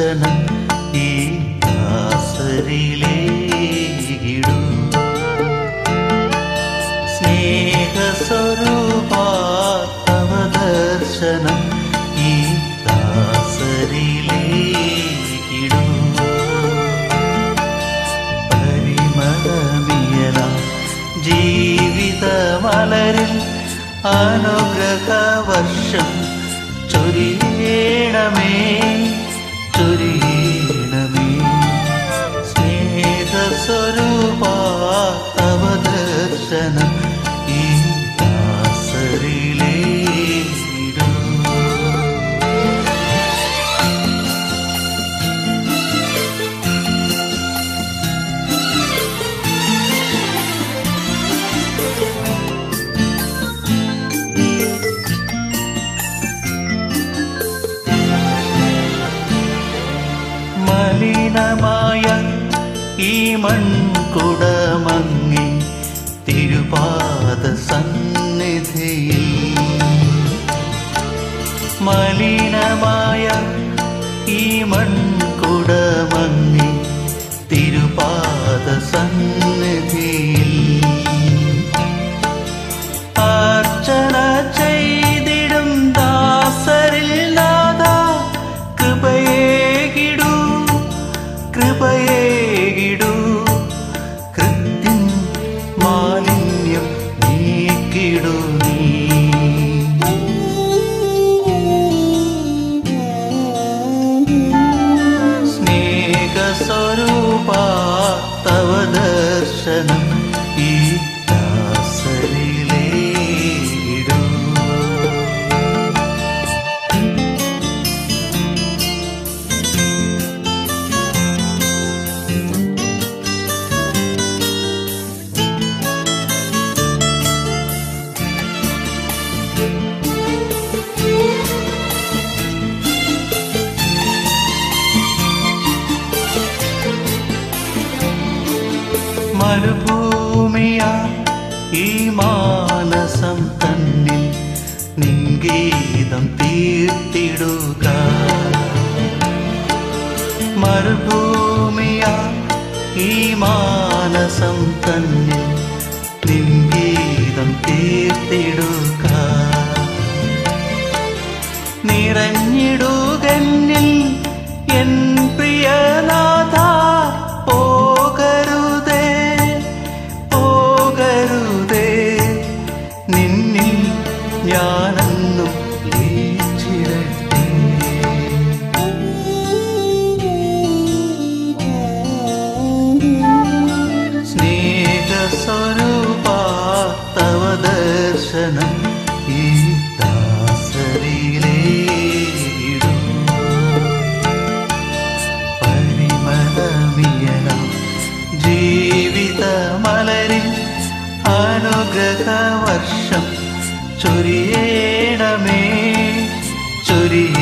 ദർശനം ഈ ദാസരിലേകിടൂ. സ്നേഹസ്വരൂപ തവ ദർശനം ഈ ദാസരിലേകിടൂ. പരിമളമിയല ജീവിത മലരിൽ അനുഗ്രഹ വർഷം ചൊരിയണമേ. മലിനമായ ഈ മൺകുടമങ്ങി തിരുപാദ സന്നിധിയിൽ മലിനമായ ഈ മൺകുടമങ്ങി തിരുപാദ മരുഭൂമിയ ഈ മാനസം തന്നിൽ നിൻഗീതം തീർത്തിടുക. മരുഭൂമിയാ ഈ മാനസം തന്നിൽ നിൻഗീതം തീർത്തിടുക. നിറഞ്ഞിടുകന്നിൽ അനുഗ്രഹ വർഷം ചൊരിയേണമേ. ചൊരിയ